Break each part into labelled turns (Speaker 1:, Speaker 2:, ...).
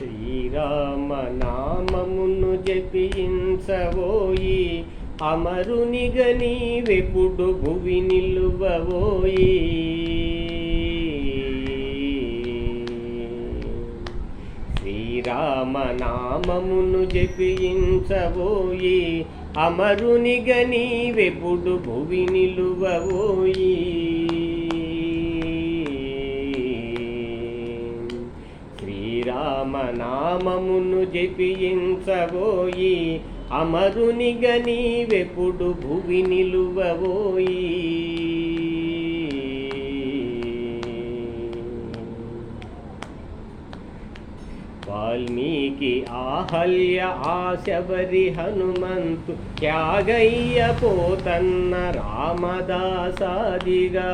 Speaker 1: శ్రీరామ నామమును జపించవోయి అమరునిగ నీవెప్పుడు భువి నిలువవోయి శ్రీరామ నామమును జపించవోయి అమరునిగ నీవెప్పుడు భువి నిలువవోయి నామమును జపించబోయి అమరునిగ నీవెప్పుడు భువి నిలువబోయి. వాల్మీకి ఆహల్య ఆశబరి హనుమంతు త్యాగయ్య పోతన్న రామదాసాదిగా.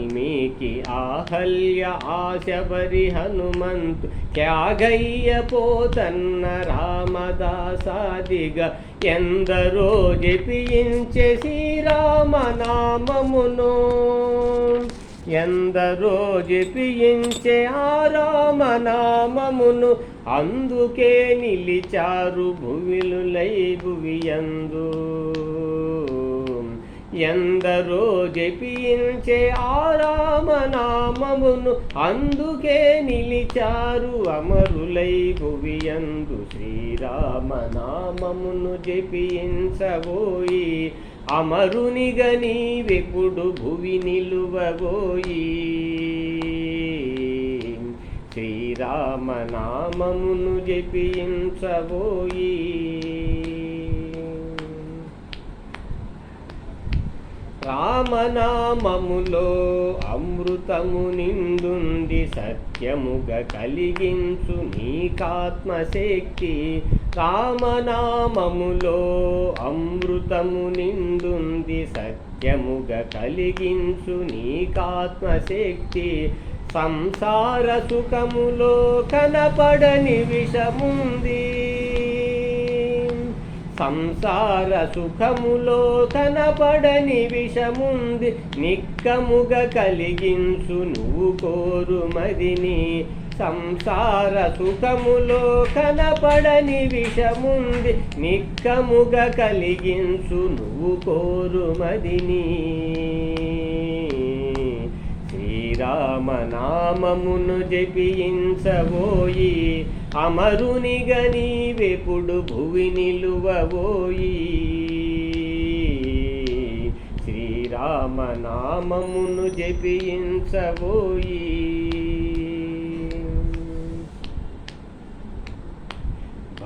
Speaker 1: వాల్మీకి ఆహల్య ఆశబరి హనుమంతు త్యాగయ్య పోతన్న రామదాసాదిగా ఎందరో జపించే శ్రీరామనామమును ఎందరో జపించే ఆ రామనామమును అందుకే నిలిచారు భువిలులై భువియందు ఎందరో జపించే ఆరామనామమును అందుకే నిలిచారు అమరులై భువియందు శ్రీరామనామమును జపించబోయి. అమరునిగ నీవెప్పుడు భువి నిలువబోయి. శ్రీరామనామమును జపించబోయి. రామనామములో అమృతము నిందుంది సత్యముగ కలిగించు నీకాత్మశక్తి. రామనామములో అమృతము నిందుంది సత్యముగ కలిగించు నీకాత్మశక్తి. సంసార సుఖములో కనపడని విషముంది. సంసార సుఖములో కనపడని విషముంది నిక్కముగ కలిగించు నువ్వు కోరు మదిని సంసార సుఖములో కనపడని విషముంది నిక్కముగ కలిగించు నువ్వు కోరు మదిని శ్రీరామనామమును జపించబోయి అమరునిగ నీవెప్పుడు భువి నిలువబోయి. శ్రీరామనామమును జపించబోయి.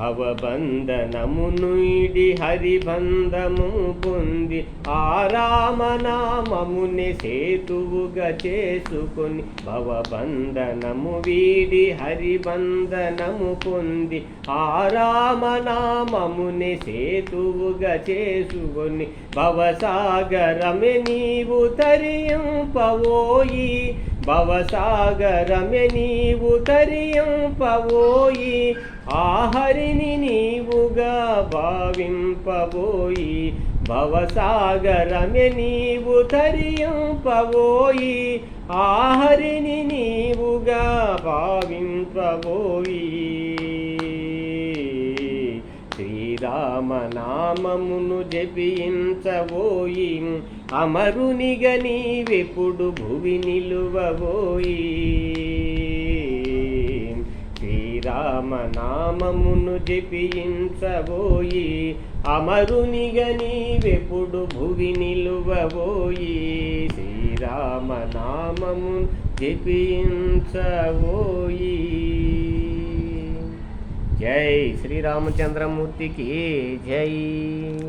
Speaker 1: భవబంధనమును ఇడి హరిబంధము పొంది ఆరామనామముని సేతువుగా చేసుకొని భవబంధనము వీడి హరిబంధనము పొంది ఆరామనామముని సేతువుగా చేసుకొని భవసాగరమే నీవు తరింపవోయి భవసాగరమే నీవు తరింపవోయి ఆహరిని నీవుగా భావింపబోయి భవసాగరమే నీవు తరింపబోయి ఆహరిని నీవుగా భావింపబోయి. శ్రీరామనామమును జపించబోయి అమరునిగ నీవెప్పుడు భువి నిలువబోయి శ్రీరామనామమును జపించబోయి అమరునిగ నీవెప్పుడు భువి నిలువబోయి శ్రీరామనామము జపించబోయి. జై శ్రీరామచంద్రమూర్తికి జై.